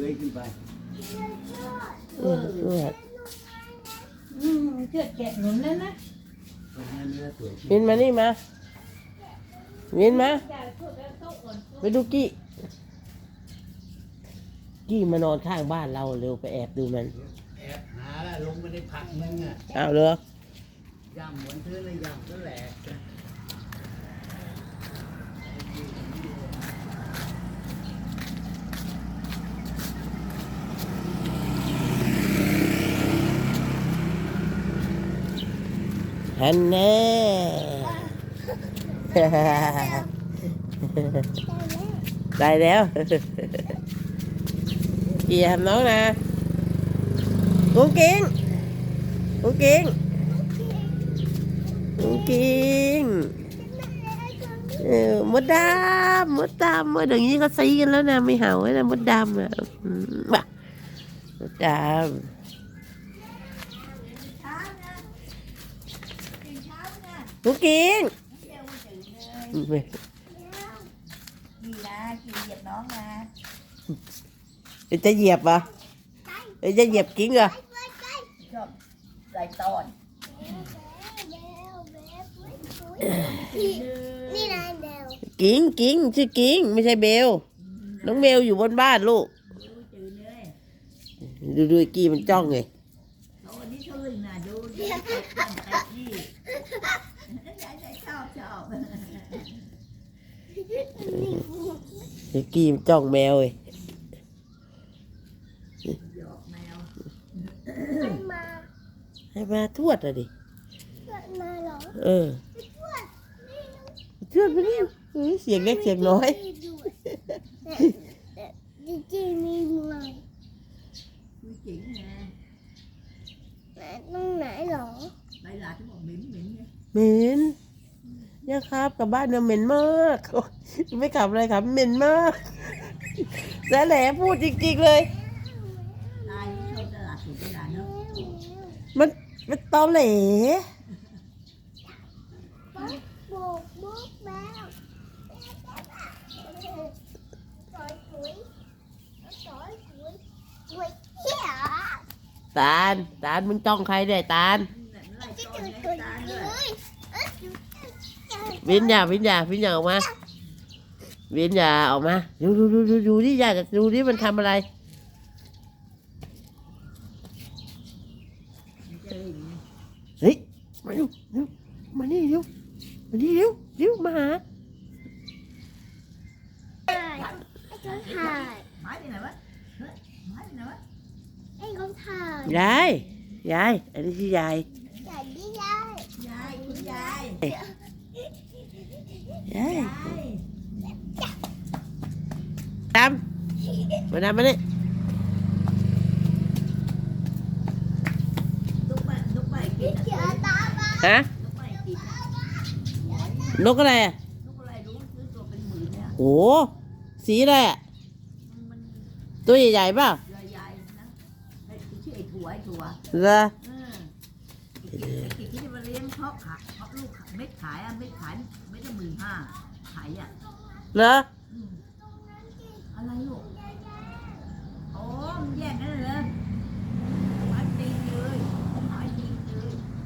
เลื้อยขึ้นไปเออเอออืมเชือกแกะหนุนแล้วนะตรงนั้นเนื้อสวยจริงวินมานี่มาวินมา จ่ายพูดแล้วโต๊ะก่อนไปดูกี้กี้มานอนข้างบ้านเราเร็วไปแอบดูมันแอบหาแล้วลงไปในผักมึงอะอ้าวเหรอย่ำเหมือนเธอเลยย่ำก็แหลก ฮันแน่ได้แล้วกี่ทำน้องนะกุ้งกิ้งกุ้งกิ้งกุ้งกิ้งเออมดดำมดดำมดอย่างนี้เขาซีกันแล้วนะไม่เห่าแล้วนะมดดำอะอืมว่ะมดดำ กุ้งกิ้งนี่นะกินเหยียบน้องนะเดี๋ยวจะเหยียบเหรอะเดี๋ยวจะเหยียบกิ้งเหรอะชอบใส่ตอนนี่นายเดวกิ้งกิ้งชื่อกิ้งไม่ใช่เบล น้องเบลอยู่บนบ้านลูกจืดเลยดูดูไอ้กี้มันจ้องไง เขาอันนี้เขาเลยนะดูดูเตะต้องเตะนี่ยายยายชอบชอบไอ้กี้มันจ้องแมวเว้ยหยอกแมวไม่มาให้มาทวดอะดิเกิดมาเหรอเออทวดไปนี่เฮ้ยเสียงเล็กเสียงน้อยจริงๆมีไงคุยจริงไงไหนตรงไหนเหรอไปหลานที่บอกเหม็นเหม็นไง เหม็นย่าครับกลับบ้านเนี่ยเหม็นมากโอ๊ยไม่ขับอะไรครับเหม็นมากแสแหลพูดจริงๆเลยตายชอบตลาดสุดตลาดเนาะมันมันตอแหลโบกโบกแล้วสอยสวยสอยสวยสวยเหี้ยตาลตาลมึงจ้องใครได้ตาลไล่จะต้อนจุดให้จุดตาเลด้วยยเอ้ย วินยาวินยาวินยาออกมาวินยาออกมาดูดูดูดูดูที่ยาจะดูที่มันทำอะไรเฮ้ยมาดูดูมานี่เร็วมานี่เร็วเร็วมาหาไอ้าถ่ายไม้ไปไหนวะเฮ้ยไม้ไปไหนวะไอ้เขาถ่ายยายยายอันนี้ที่ยายใหญ่ใหญ่ยายคุณยาย ยาย ดำ มาดำมานี่ลูกไปลูกไปกินเจอตาบ้าฮะลูกไปกินนกอะไรอะลูกอะไรรู้ซื้อตัวเป็นหมื่นเนี่ยโอ้สีอะไรอะมันมันตัวใหญ่ๆเปล่าใหญ่ๆนะไอ้ชื่อไอ้ถั่วไอ้ถั่วเหรอเออไอ้กิจที่จะมาเลี้ยงเพาะขายเพาะลูกขายเม็ดขายอะเม็ดขายไม่ได้หมื่นห้าขายอะเหรอ